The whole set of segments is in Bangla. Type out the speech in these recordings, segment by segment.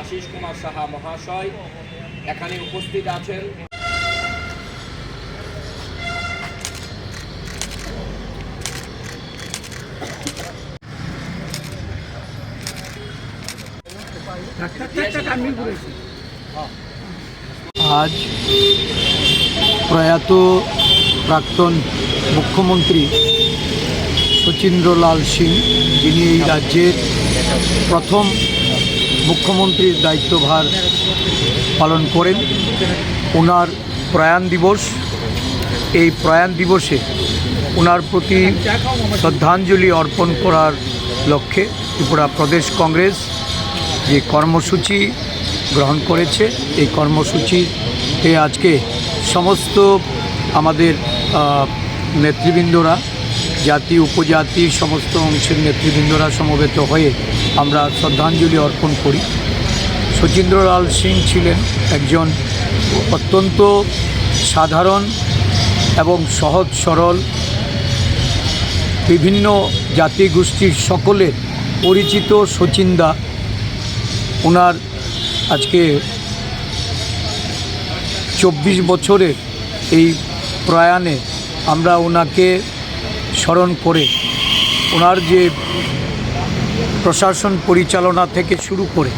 আশিস কুমার সাহা মহাশয় এখানে উপস্থিত আছেন। আজ প্রয়াত প্রাক্তন মুখ্যমন্ত্রী শচীন্দ্রলাল সিং, যিনি এই রাজ্যের প্রথম মুখ্যমন্ত্রীর দায়িত্বভার পালন করেন। ওনার প্রয়াণ দিবস, এই প্রয়াণ দিবসে ওনার প্রতি শ্রদ্ধাঞ্জলি অর্পণ করার লক্ষ্যে ত্রিপুরা প্রদেশ কংগ্রেস যে কর্মসূচি গ্রহণ করেছে, এই কর্মসূচিতে আজকে সমস্ত আমাদের নেতৃবৃন্দরা জাতি উপজাতি সমস্ত অংশের নেতৃবৃন্দরা সমবেত হয়ে আমরা শ্রদ্ধাঞ্জলি অর্পণ করি। শচীন্দ্রলাল সিং ছিলেন একজন অত্যন্ত সাধারণ এবং সহজ সরল, বিভিন্ন জাতিগোষ্ঠীর সকলের পরিচিত শচীনদা। ওনার আজকে চব্বিশ বছরের এই প্রয়াণে আমরা ওনাকে স্মরণ করে ওনার যে প্রশাসন পরিচালনা থেকে শুরু করে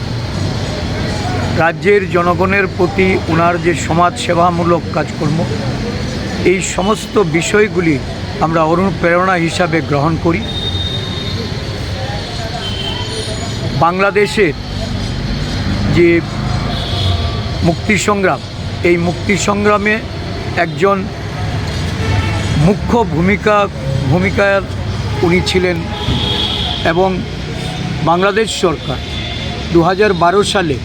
রাজ্যের জনগণের প্রতি ওনার যে সমাজ সেবামূলক কাজকর্ম, এই সমস্ত বিষয়গুলি আমরা অনুপ্রেরণা হিসাবে গ্রহণ করি। বাংলাদেশের যে মুক্তি সংগ্রাম এই মুক্তি সংগ্রামে একজন মুখ্য ভূমিকা ভূমিকার উনি ছিলেন এবং বাংলাদেশ সরকার দু হাজার বারো সালে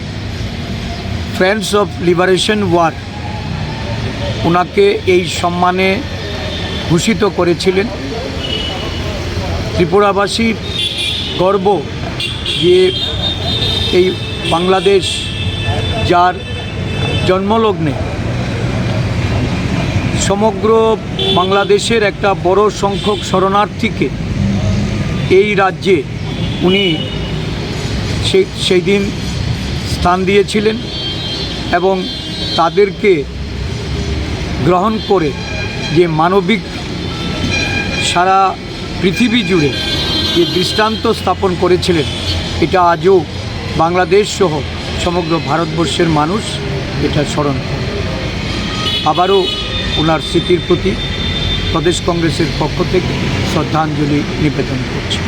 ফ্রেন্ডস অফ লিবারেশন ওয়ার ওনাকে এই সম্মানে ভূষিত করেছিলেন। ত্রিপুরাবাসীর গর্ব যে এই বাংলাদেশ যার জন্মলগ্নে সমগ্র বাংলাদেশের একটা বড় সংখ্যক শরণার্থীকে এই রাজ্যে উনি সেই সেই দিন স্থান দিয়েছিলেন এবং তাদেরকে গ্রহণ করে যে মানবিক সারা পৃথিবী জুড়ে যে দৃষ্টান্ত স্থাপন করেছিলেন, এটা আজও বাংলাদেশ সহ সমগ্র ভারতবর্ষের মানুষ এটা স্মরণ আবারও ওনার স্মৃতির প্রতি প্রদেশ কংগ্রেসের পক্ষ থেকে শ্রদ্ধাঞ্জলি নিবেদন করছে।